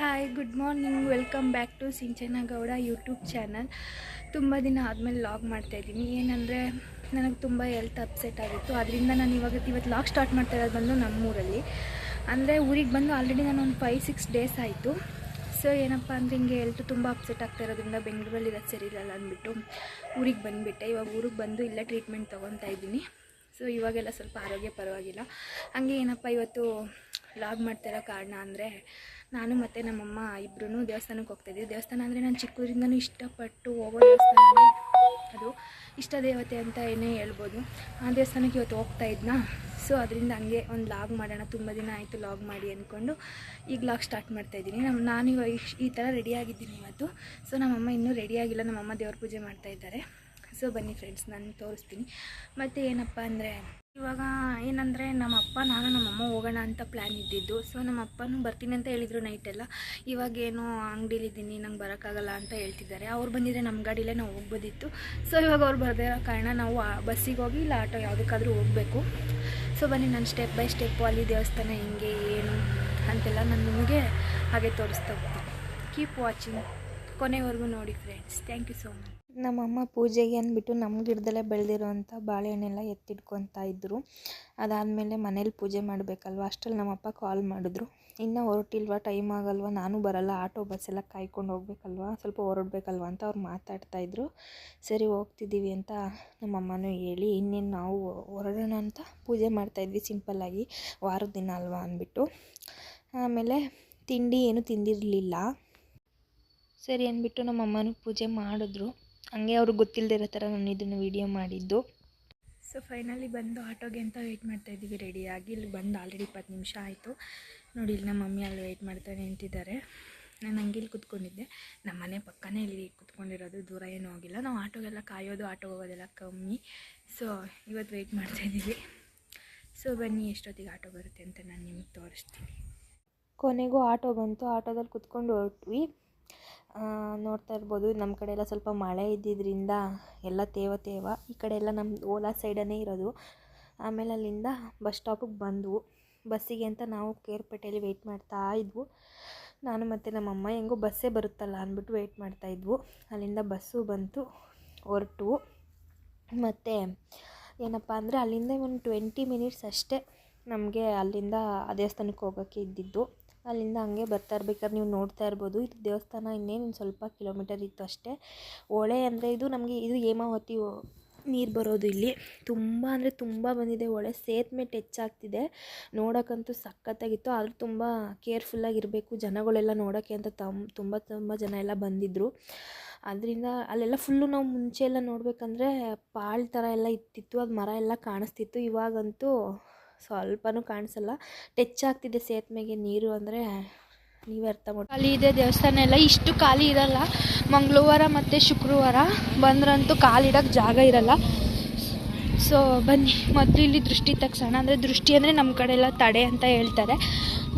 Hi good morning welcome back to Sinchana Gowda YouTube channel ತುಂಬ ದಿನ ಆದಮೇಲೆ log ಮಾಡ್ತಾಯಿದ್ದೀನಿ ಏನಂದರೆ ನನಗೆ ತುಂಬ ಹೆಲ್ತ್ ಅಪ್ಸೆಟ್ ಆಗಿತ್ತು. ಅದರಿಂದ ನಾನು ಇವಾಗ ಇವತ್ತು ಲಾಗ್ ಸ್ಟಾರ್ಟ್ ಮಾಡ್ತಾ ಇರೋದು ಬಂದು ನಮ್ಮೂರಲ್ಲಿ. ಅಂದರೆ ಊರಿಗೆ ಬಂದು ಆಲ್ರೆಡಿ ನಾನು ಒಂದು ಫೈವ್ ಸಿಕ್ಸ್ ಡೇಸ್ ಆಯಿತು. ಸೊ ಏನಪ್ಪ ಅಂದರೆ ಹಿಂಗೆ ಹೆಲ್ತ್ ತುಂಬ ಅಪ್ಸೆಟ್ ಆಗ್ತಾ ಇರೋದ್ರಿಂದ ಬೆಂಗಳೂರಲ್ಲಿ ಇರೋದು ಸರಿ ಇರಲ್ಲ ಅಂದ್ಬಿಟ್ಟು ಊರಿಗೆ ಬಂದುಬಿಟ್ಟೆ. ಇವಾಗ ಊರಿಗೆ ಬಂದು ಇಲ್ಲೇ ಟ್ರೀಟ್ಮೆಂಟ್ ತೊಗೊತಾ ಇದ್ದೀನಿ. ಸೊ ಇವಾಗೆಲ್ಲ ಸ್ವಲ್ಪ ಆರೋಗ್ಯ ಪರವಾಗಿಲ್ಲ. ಹಂಗೆ ಏನಪ್ಪ ಇವತ್ತು ಲಾಗ್ ಮಾಡ್ತಿರೋ ಕಾರಣ ಅಂದರೆ ನಾನು ಮತ್ತು ನಮ್ಮಮ್ಮ ಇಬ್ಬರೂ ದೇವಸ್ಥಾನಕ್ಕೆ ಹೋಗ್ತಾಯಿದ್ವಿ ದೇವಸ್ಥಾನ ಅಂದರೆ ನಾನು ಚಿಕ್ಕದ್ರಿಂದನೂ ಇಷ್ಟಪಟ್ಟು ಹೋಗೋ ದೇವಸ್ಥಾನ ಅದು. ಇಷ್ಟ ದೇವತೆ ಅಂತ ಏನೇ ಹೇಳ್ಬೋದು. ಆ ದೇವಸ್ಥಾನಕ್ಕೆ ಇವತ್ತು ಹೋಗ್ತಾ ಇದ್ನಾ? ಸೊ, ಅದರಿಂದ ಹಂಗೆ ಒಂದು ಲಾಗ್ ಮಾಡೋಣ. ತುಂಬ ದಿನ ಆಯಿತು ಲಾಗ್ ಮಾಡಿ ಅಂದ್ಕೊಂಡು ಈಗ ಲಾಗ್ ಸ್ಟಾರ್ಟ್ ಮಾಡ್ತಾಯಿದ್ದೀನಿ ನಮ್ಮ ನಾನು ಇವಾಗ ಈ ಥರ ರೆಡಿಯಾಗಿದ್ದೀನಿ ಇವತ್ತು. ಸೊ, ನಮ್ಮಮ್ಮ ಇನ್ನೂ ರೆಡಿಯಾಗಿಲ್ಲ ನಮ್ಮಮ್ಮ ದೇವ್ರ ಪೂಜೆ ಮಾಡ್ತಾ ಇದ್ದಾರೆ. ಸೊ ಬನ್ನಿ ಫ್ರೆಂಡ್ಸ್ ನಾನು ತೋರಿಸ್ತೀನಿ. ಮತ್ತು ಏನಪ್ಪ ಅಂದರೆ, ಇವಾಗ ಏನಂದರೆ ನಮ್ಮಪ್ಪ ನಾನು ನಮ್ಮಮ್ಮ ಹೋಗೋಣ ಅಂತ ಪ್ಲ್ಯಾನ್ ಇದ್ದಿದ್ದು. ಸೊ ನಮ್ಮ ಅಪ್ಪನೂ ಬರ್ತೀನಿ ಅಂತ ಹೇಳಿದರು ನೈಟೆಲ್ಲ ಇವಾಗೇನು ಅಂಗಡೀಲಿದ್ದೀನಿ, ನಂಗೆ ಬರೋಕ್ಕಾಗಲ್ಲ ಅಂತ ಹೇಳ್ತಿದ್ದಾರೆ. ಅವ್ರು ಬಂದಿದ್ದರೆ ನಮ್ಮ ಗಾಡಿಲೇ ನಾವು ಹೋಗ್ಬೋದಿತ್ತು. ಸೊ ಇವಾಗ ಅವ್ರು ಬರದೇ ಕಾರಣ ನಾವು ಬಸ್ಸಿಗೆ ಹೋಗಿ ಇಲ್ಲ ಆಟೋ ಯಾವುದಕ್ಕಾದ್ರೂ ಹೋಗಬೇಕು. ಸೊ ಬನ್ನಿ, ನಾನು ಸ್ಟೆಪ್ ಬೈ ಸ್ಟೆಪ್ಪು ಅಲ್ಲಿ ದೇವಸ್ಥಾನ ಹೆಂಗೆ, ಏನು ಅಂತೆಲ್ಲ ನಾನು ನಿಮಗೆ ಹಾಗೆ ತೋರಿಸ್ತಾ ಹೋಗ್ತೀನಿ. ಕೀಪ್ ವಾಚಿಂಗ್ ಕೊನೆವರೆಗೂ ನೋಡಿ friends thank you so much ನಮ್ಮಮ್ಮ ಪೂಜೆಗೆ ಅಂದ್ಬಿಟ್ಟು ನಮ್ಮ ಗಿಡದಲ್ಲೇ ಬೆಳೆದಿರೋಂಥ ಬಾಳೆಹಣ್ಣೆಲ್ಲ ಎತ್ತಿಟ್ಕೊತಾ ಇದ್ದರು ಅದಾದಮೇಲೆ ಮನೇಲಿ ಪೂಜೆ ಮಾಡಬೇಕಲ್ವ? ಅಷ್ಟರಲ್ಲಿ ನಮ್ಮಪ್ಪ ಕಾಲ್ ಮಾಡಿದ್ರು. ಇನ್ನೂ ಹೊರಟಿಲ್ವ? ಟೈಮ್ ಆಗಲ್ವ? ನಾನು ಬರಲ್ಲ. ಆಟೋ ಬಸ್ ಎಲ್ಲ ಕಾಯ್ಕೊಂಡು ಹೋಗ್ಬೇಕಲ್ವ? ಸ್ವಲ್ಪ ಹೊರಡ್ಬೇಕಲ್ವ ಅಂತ ಅವ್ರು ಮಾತಾಡ್ತಾ ಇದ್ರು. ಸರಿ, ಹೋಗ್ತಿದ್ದೀವಿ ಅಂತ ನಮ್ಮಮ್ಮನೂ ಹೇಳಿ, ಇನ್ನೇನು ನಾವು ಹೊರಡೋಣ ಅಂತ ಪೂಜೆ ಮಾಡ್ತಾಯಿದ್ವಿ ಸಿಂಪಲ್ಲಾಗಿ ವಾರದ ದಿನ ಅಲ್ವಾ ಅಂದ್ಬಿಟ್ಟು. ಆಮೇಲೆ ತಿಂಡಿ ಏನೂ ತಿಂದಿರಲಿಲ್ಲ. ಸರಿ ಅಂದ್ಬಿಟ್ಟು ನಮ್ಮ ಅಮ್ಮನೂ ಪೂಜೆ ಮಾಡಿದ್ರು. ಹಂಗೆ ಅವ್ರಿಗೆ ಗೊತ್ತಿಲ್ಲದೆ ಇರೋ ಥರ ನಾನು ಇದನ್ನು ವೀಡಿಯೋ ಮಾಡಿದ್ದು. ಸೊ ಫೈನಲಿ ಬಂದು ಆಟೋಗೆ ಅಂತ ವೆಯ್ಟ್ ಮಾಡ್ತಾ ಇದ್ದೀವಿ. ರೆಡಿಯಾಗಿ ಇಲ್ಲಿ ಬಂದು ಆಲ್ರೆಡಿ ಇಪ್ಪತ್ತು ನಿಮಿಷ ಆಯಿತು. ನೋಡಿ ಇಲ್ಲಿ ನಮ್ಮ ಮಮ್ಮಿ ಅಲ್ಲಿ ವೆಯ್ಟ್ ಮಾಡ್ತಾ ನಿಂತಿದ್ದಾರೆ. ನಾನು ಹಂಗೆ ಇಲ್ಲಿ ಕೂತ್ಕೊಂಡಿದ್ದೆ. ನಮ್ಮ ಮನೆ ಪಕ್ಕನೇ ಇಲ್ಲಿ ಕೂತ್ಕೊಂಡಿರೋದು. ದೂರ ಏನೂ ಹೋಗಿಲ್ಲ. ನಾವು ಆಟೋಗೆಲ್ಲ ಕಾಯೋದು ಆಟೋ ಹೋಗೋದೆಲ್ಲ ಕಮ್ಮಿ. ಸೊ ಇವತ್ತು ವೆಯ್ಟ್ ಮಾಡ್ತಾ ಇದ್ದೀವಿ. ಸೊ ಬನ್ನಿ ಎಷ್ಟೊತ್ತಿಗೆ ಆಟೋ ಬರುತ್ತೆ ಅಂತ ನಾನು ನಿಮಗೆ ತೋರಿಸ್ತೀನಿ. ಕೊನೆಗೂ ಆಟೋ ಬಂತು. ಆಟೋದಲ್ಲಿ ಕುತ್ಕೊಂಡು ಹೊರಟ್ವಿ. ನೋಡ್ತಾ ಇರ್ಬೋದು ನಮ್ಮ ಕಡೆ ಎಲ್ಲ ಸ್ವಲ್ಪ ಮಳೆ ಇದ್ದಿದ್ದರಿಂದ ಎಲ್ಲ ತೇವ ತೇವ. ಈ ಕಡೆ ಎಲ್ಲ ನಮ್ಮ ಓಲಾ ಸೈಡನ್ನೇ ಇರೋದು. ಆಮೇಲೆ ಅಲ್ಲಿಂದ ಬಸ್ ಸ್ಟಾಪಿಗೆ ಬಂದವು. ಬಸ್ಸಿಗೆ ಅಂತ ನಾವು ಕೇರ್ಪೇಟೆಯಲ್ಲಿ ವೆಯ್ಟ್ ಮಾಡ್ತಾ ಇದ್ವು. ನಾನು ಮತ್ತು ನಮ್ಮಮ್ಮ ಹೆಂಗೋ ಬಸ್ಸೇ ಬರುತ್ತಲ್ಲ ಅಂದ್ಬಿಟ್ಟು ವೆಯ್ಟ್ ಮಾಡ್ತಾ ಇದ್ವು. ಅಲ್ಲಿಂದ ಬಸ್ಸು ಬಂತು, ಹೊರಟು. ಮತ್ತು ಏನಪ್ಪ ಅಂದರೆ ಅಲ್ಲಿಂದ ಒಂದು ಟ್ವೆಂಟಿ ಮಿನಿಟ್ಸ್ ಅಷ್ಟೇ ನಮಗೆ ಅಲ್ಲಿಂದ ದೇವಸ್ಥಾನಕ್ಕೆ ಹೋಗೋಕ್ಕೆ ಇದ್ದಿದ್ದು. ಅಲ್ಲಿಂದ ಹಂಗೆ ಬರ್ತಾ ಇರ್ಬೇಕಾದ್ರೆ ನೀವು ನೋಡ್ತಾ ಇರ್ಬೋದು. ಇದು ದೇವಸ್ಥಾನ ಇನ್ನೇನು ಸ್ವಲ್ಪ ಕಿಲೋಮೀಟರ್ ಇತ್ತು ಅಷ್ಟೇ. ಹೊಳೆ ಅಂದರೆ ಇದು ನಮಗೆ ಇದು ಹೇಮಾವತಿ ನೀರು ಬರೋದು ಇಲ್ಲಿ. ತುಂಬ ಅಂದರೆ ತುಂಬ ಬಂದಿದೆ ಹೊಳೆ. ಸೇತುವೆ ಟಚ್ ಆಗ್ತಿದೆ ನೋಡೋಕ್ಕಂತೂ ಸಖತ್ತಾಗಿತ್ತು. ಆದರೂ ತುಂಬ ಕೇರ್ಫುಲ್ಲಾಗಿರಬೇಕು ಜನಗಳೆಲ್ಲ ನೋಡೋಕ್ಕೆ ಅಂತ ತಮ್, ತುಂಬ ತುಂಬ ಜನ ಎಲ್ಲ ಬಂದಿದ್ದರು ಅದರಿಂದ ಅಲ್ಲೆಲ್ಲ ಫುಲ್ಲು ನಾವು ಮುಂಚೆ ಎಲ್ಲ ನೋಡಬೇಕಂದ್ರೆ ಪಾಳ್ ಥರ ಎಲ್ಲ ಇತ್ತಿತ್ತು ಅದು ಮರ ಎಲ್ಲ ಕಾಣಿಸ್ತಿತ್ತು. ಇವಾಗಂತೂ ಸ್ವಲ್ಪನೂ ಕಾಣಿಸಲ್ಲ. ಟಚ್ ಆಗ್ತಿದೆ ಸೇತುವೆಗೆ ನೀರು ಅಂದರೆ ನೀವೇ ಅರ್ಥ ಮಾಡಿ ಖಾಲಿ ಇದೆ ದೇವಸ್ಥಾನ ಎಲ್ಲ. ಇಷ್ಟು ಖಾಲಿ ಇರಲ್ಲ. ಮಂಗಳವಾರ ಮತ್ತು ಶುಕ್ರವಾರ ಬಂದ್ರಂತೂ ಕಾಲಿಡೋಕ್ಕೆ ಜಾಗ ಇರಲ್ಲ. ಸೊ ಬನ್ನಿ. ಮೊದಲು ಇಲ್ಲಿ ದೃಷ್ಟಿ ತೆಗ್ಸೋಣ. ಅಂದರೆ ದೃಷ್ಟಿ ಅಂದರೆ ನಮ್ಮ ಕಡೆ ಎಲ್ಲ ತಡೆ ಅಂತ ಹೇಳ್ತಾರೆ.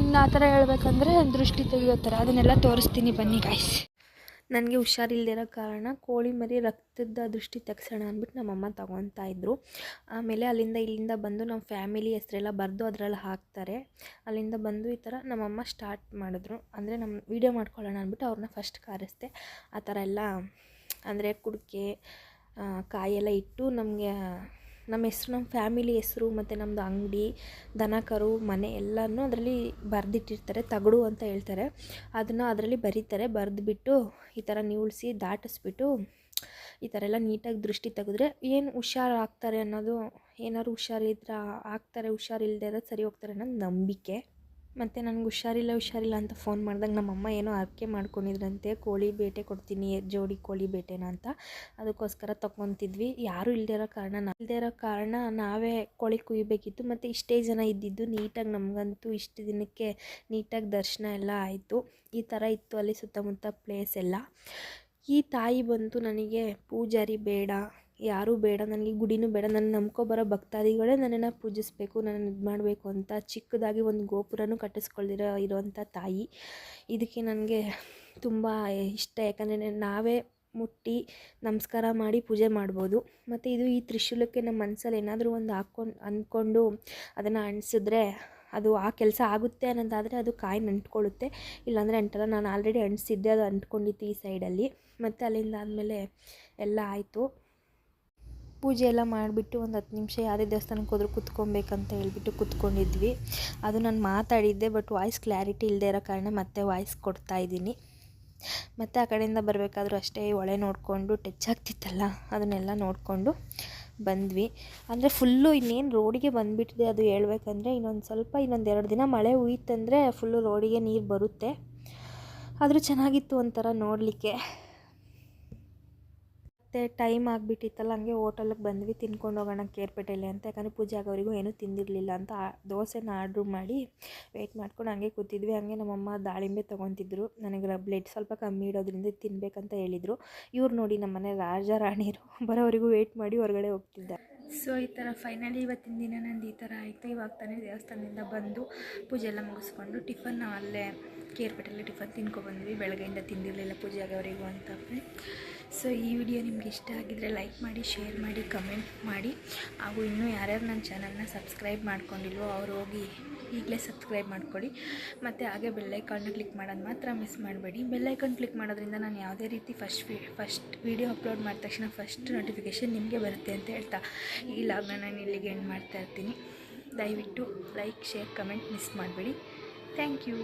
ಇನ್ನು ಆ ಥರ ಹೇಳ್ಬೇಕಂದ್ರೆ ದೃಷ್ಟಿ ತೆಗಿಯೋ ಥರ ಅದನ್ನೆಲ್ಲ ತೋರಿಸ್ತೀನಿ ಬನ್ನಿ ಗಾಯ್ಸ್ ನನಗೆ ಹುಷಾರಿಲ್ಲದಿರೋ ಕಾರಣ ಕೋಳಿ ಮರಿ ರಕ್ತದ ದೃಷ್ಟಿ ತೆಗ್ಸೋಣ ಅಂದ್ಬಿಟ್ಟು ನಮ್ಮಮ್ಮ ತಗೊತಾ ಇದ್ರು. ಆಮೇಲೆ ಅಲ್ಲಿಂದ ಇಲ್ಲಿಂದ ಬಂದು ನಮ್ಮ ಫ್ಯಾಮಿಲಿ ಹೆಸರೆಲ್ಲ ಬರೆದು ಅದರಲ್ಲಿ ಹಾಕ್ತಾರೆ. ಅಲ್ಲಿಂದ ಬಂದು ಈ ಥರ ನಮ್ಮಮ್ಮ ಸ್ಟಾರ್ಟ್ ಮಾಡಿದ್ರು. ಅಂದರೆ ನಮ್ಮ ವೀಡಿಯೋ ಮಾಡ್ಕೊಳ್ಳೋಣ ಅಂದ್ಬಿಟ್ಟು ಅವ್ರನ್ನ ಫಸ್ಟ್ ಕಾರಿಸ್ದೆ. ಆ ಥರ ಎಲ್ಲ, ಅಂದರೆ ಕುಡಿಕೆ ಕಾಯೆಲ್ಲ ಇಟ್ಟು ನಮಗೆ ನಮ್ಮ ಹೆಸ್ರು, ನಮ್ಮ ಫ್ಯಾಮಿಲಿ ಹೆಸ್ರು, ಮತ್ತು ನಮ್ಮದು ಅಂಗಡಿ, ದನ, ಕರು, ಮನೆ ಎಲ್ಲನೂ ಅದರಲ್ಲಿ ಬರೆದಿಟ್ಟಿರ್ತಾರೆ, ತಗಡು ಅಂತ ಹೇಳ್ತಾರೆ. ಅದನ್ನು ಅದರಲ್ಲಿ ಬರೀತಾರೆ. ಬರೆದ್ಬಿಟ್ಟು ಈ ಥರ ನಿವುಳಿಸಿ ದಾಟಿಸ್ಬಿಟ್ಟು ಈ ಥರ ಎಲ್ಲ ನೀಟಾಗಿ ದೃಷ್ಟಿ ತೆಗೆದ್ರೆ ಏನು ಹುಷಾರು ಆಗ್ತಾರೆ ಅನ್ನೋದು, ಏನಾದ್ರು ಹುಷಾರಿದ್ರೆ ಆಗ್ತಾರೆ ಹುಷಾರಿಲ್ಲದೆ ಇರೋದು ಸರಿ ಹೋಗ್ತಾರೆ ಅನ್ನೋದು ನಂಬಿಕೆ. ಮತ್ತು ನನಗೆ ಹುಷಾರಿಲ್ಲ ಹುಷಾರಿಲ್ಲ ಅಂತ ಫೋನ್ ಮಾಡಿದಾಗ ನಮ್ಮಮ್ಮ ಏನೋ ಅರ್ಕೆ ಮಾಡ್ಕೊಂಡಿದ್ರಂತೆ, ಕೋಳಿ ಬೇಟೆ ಕೊಡ್ತೀನಿ, ಜೋಡಿ ಕೋಳಿ ಬೇಟೆನ ಅಂತ. ಅದಕ್ಕೋಸ್ಕರ ತೊಗೊತಿದ್ವಿ ಯಾರೂ ಇಲ್ಲದೆ ಇರೋ ಕಾರಣ ನಾ ಇಲ್ಲದೆ ಇರೋ ಕಾರಣ ನಾವೇ ಕೋಳಿ ಕುಯ್ಬೇಕಿತ್ತು. ಮತ್ತು ಇಷ್ಟೇ ಜನ ಇದ್ದಿದ್ದು ನೀಟಾಗಿ ನಮಗಂತೂ ಇಷ್ಟು ದಿನಕ್ಕೆ ನೀಟಾಗಿ ದರ್ಶನ ಎಲ್ಲ ಆಯಿತು. ಈ ಥರ ಇತ್ತು ಅಲ್ಲಿ ಸುತ್ತಮುತ್ತ ಪ್ಲೇಸ್ ಎಲ್ಲ. ಈ ತಾಯಿ ಬಂತು ನನಗೆ, ಪೂಜಾರಿ ಬೇಡ ಯಾರೂ ಬೇಡ ನನಗೆ ಗುಡಿನೂ ಬೇಡ, ನನ್ನ ನಂಬ್ಕೊಬರೋ ಭಕ್ತಾದಿಗಳೇ ನನ್ನನ್ನು ಪೂಜಿಸಬೇಕು, ನನ್ನನ್ನು ಇದು ಮಾಡಬೇಕು ಅಂತ ಚಿಕ್ಕದಾಗಿ ಒಂದು ಗೋಪುರನೂ ಕಟ್ಟಿಸ್ಕೊಳ್ದಿರೋ ಇರೋವಂಥ ತಾಯಿ. ಇದಕ್ಕೆ ನನಗೆ ತುಂಬ ಇಷ್ಟ, ಯಾಕಂದರೆ ನಾವೇ ಮುಟ್ಟಿ ನಮಸ್ಕಾರ ಮಾಡಿ ಪೂಜೆ ಮಾಡ್ಬೋದು. ಮತ್ತು ಇದು ಈ ತ್ರಿಶೂಲಕ್ಕೆ ನಮ್ಮ ಮನಸ್ಸಲ್ಲಿ ಏನಾದರೂ ಒಂದು ಹಾಕ್ಕೊಂಡು, ಅಂದ್ಕೊಂಡು ಅದನ್ನು ಅಣಿಸಿದ್ರೆ ಅದು ಆ ಕೆಲಸ ಆಗುತ್ತೆ ಅನ್ನೋದಾದರೆ ಅದು ಕಾಯಿ ನಂಟ್ಕೊಳ್ಳುತ್ತೆ ಇಲ್ಲಾಂದರೆ ಅಂಟಲ್ಲ, ನಾನು ಆಲ್ರೆಡಿ ಅಂಟಿಸಿದ್ದೆ, ಅದು ಅಂಟ್ಕೊಂಡಿತ್ತು ಈ ಸೈಡಲ್ಲಿ. ಮತ್ತು ಅಲ್ಲಿಂದ ಆದಮೇಲೆ ಎಲ್ಲ ಆಯಿತು. ಪೂಜೆ ಎಲ್ಲ ಮಾಡಿಬಿಟ್ಟು ಒಂದು ಹತ್ತು ನಿಮಿಷ ಯಾವುದೇ ದೇವಸ್ಥಾನಕ್ಕೆ ಹೋದ್ರೂ ಕುತ್ಕೊಬೇಕಂತ ಹೇಳ್ಬಿಟ್ಟು ಕುತ್ಕೊಂಡಿದ್ವಿ. ಅದು ನಾನು ಮಾತಾಡಿದ್ದೆ ಬಟ್ ವಾಯ್ಸ್ ಕ್ಲಾರಿಟಿ ಇಲ್ಲದೆ ಇರೋ ಕಾರಣ ಮತ್ತೆ ವಾಯ್ಸ್ ಕೊಡ್ತಾ ಇದ್ದೀನಿ. ಮತ್ತು ಆ ಕಡೆಯಿಂದ ಬರಬೇಕಾದ್ರೂ ಅಷ್ಟೇ ಒಳೆ ನೋಡಿಕೊಂಡು ಟಚ್ ಆಗ್ತಿತ್ತಲ್ಲ, ಅದನ್ನೆಲ್ಲ ನೋಡಿಕೊಂಡು ಬಂದ್ವಿ. ಅಂದರೆ ಫುಲ್ಲು ಇನ್ನೇನು ರೋಡಿಗೆ ಬಂದುಬಿಟ್ಟಿದೆ ಅದು ಹೇಳ್ಬೇಕಂದ್ರೆ, ಇನ್ನೊಂದು ಸ್ವಲ್ಪ ಇನ್ನೊಂದು ಎರಡು ದಿನ ಮಳೆ ಹುಯ್ತಂದರೆ ಫುಲ್ಲು ರೋಡಿಗೆ ನೀರು ಬರುತ್ತೆ. ಆದರೂ ಚೆನ್ನಾಗಿತ್ತು ಒಂಥರ ನೋಡಲಿಕ್ಕೆ. ಮತ್ತು ಟೈಮ್ ಆಗಿಬಿಟ್ಟಿತ್ತಲ್ಲ, ಹಂಗೆ ಹೋಟೆಲಿಗೆ ಬಂದ್ವಿ, ತಿನ್ಕೊಂಡು ಹೋಗೋಣ ಕೇರ್ಪೇಟೆಯಲ್ಲಿ ಅಂತ. ಯಾಕಂದರೆ ಪೂಜೆ ಆಗೋರಿಗೂ ಏನೂ ತಿಂದಿರಲಿಲ್ಲ ಅಂತ ದೋಸೆನ ಆರ್ಡ್ರ್ ಮಾಡಿ ವೆಯ್ಟ್ ಮಾಡ್ಕೊಂಡು ಹಂಗೆ ಕೂತಿದ್ವಿ. ಹಂಗೆ ನಮ್ಮಮ್ಮ ದಾಳಿಂಬೆ ತೊಗೊತಿದ್ರು. ನನಗೆ ಬ್ಲಡ್ ಸ್ವಲ್ಪ ಕಮ್ಮಿ ಇಡೋದ್ರಿಂದ ತಿನ್ನಬೇಕಂತ ಹೇಳಿದರು. ಇವ್ರು ನೋಡಿ ನಮ್ಮನೆ ರಾಜ ರಾಣಿರು ಬರೋವರೆಗೂ ವೆಯ್ಟ್ ಮಾಡಿ ಹೊರಗಡೆ ಹೋಗ್ತಿದ್ದೆ. ಸೊ ಈ ಥರ ಫೈನಲಿ ಇವತ್ತಿನ ದಿನ ನಂದು ಈ ಥರ ಆಯಿತು. ಇವಾಗ ತಾನೇ ದೇವಸ್ಥಾನದಿಂದ ಬಂದು ಪೂಜೆ ಎಲ್ಲ ಮುಗಿಸ್ಕೊಂಡು ಟಿಫನ್ ನಾವು ಅಲ್ಲೇ ಕೇರ್ಪೇಟೆಯಲ್ಲಿ ಟಿಫನ್ ತಿನ್ಕೊಬಂದ್ವಿ ಬೆಳಗ್ಗೆಯಿಂದ ತಿಂದಿರಲಿಲ್ಲ ಪೂಜೆ ಆಗೋವರೆಗೂ ಅಂತ. ಸೊ ಈ ವಿಡಿಯೋ ನಿಮ್ಗೆ ಇಷ್ಟ ಆಗಿದ್ರೆ ಲೈಕ್ ಮಾಡಿ, ಶೇರ್ ಮಾಡಿ, ಕಮೆಂಟ್ ಮಾಡಿ. ಹಾಗೂ ಇನ್ನೂ ಯಾರ್ಯಾರು ನನ್ನ ಚಾನಲ್ನ ಸಬ್ಸ್ಕ್ರೈಬ್ ಮಾಡ್ಕೊಂಡಿಲ್ವೋ ಅವ್ರು ಹೋಗಿ ಈಗಲೇ ಸಬ್ಸ್ಕ್ರೈಬ್ ಮಾಡ್ಕೊಳ್ಳಿ. ಮತ್ತು ಹಾಗೆ ಬೆಲ್ಲೈಕಾನ್ನ ಕ್ಲಿಕ್ ಮಾಡೋದು ಮಾತ್ರ ಮಿಸ್ ಮಾಡಬೇಡಿ. ಬೆಲ್ಲೈಕಾನ್ ಕ್ಲಿಕ್ ಮಾಡೋದ್ರಿಂದ ನಾನು ಯಾವುದೇ ರೀತಿ ಫಸ್ಟ್ ಫಸ್ಟ್ ವೀಡಿಯೋ ಅಪ್ಲೋಡ್ ಮಾಡಿದ ತಕ್ಷಣ ಫಸ್ಟ್ ನೋಟಿಫಿಕೇಷನ್ ನಿಮಗೆ ಬರುತ್ತೆ ಅಂತ ಹೇಳ್ತಾ ಈ ಲಾಗ್ನ ನಾನು ಇಲ್ಲಿಗೆ ಎಂಡ್ ಮಾಡ್ತಾ ಇರ್ತೀನಿ. ದಯವಿಟ್ಟು ಲೈಕ್, ಶೇರ್, ಕಮೆಂಟ್ ಮಿಸ್ ಮಾಡಬೇಡಿ. Thank you.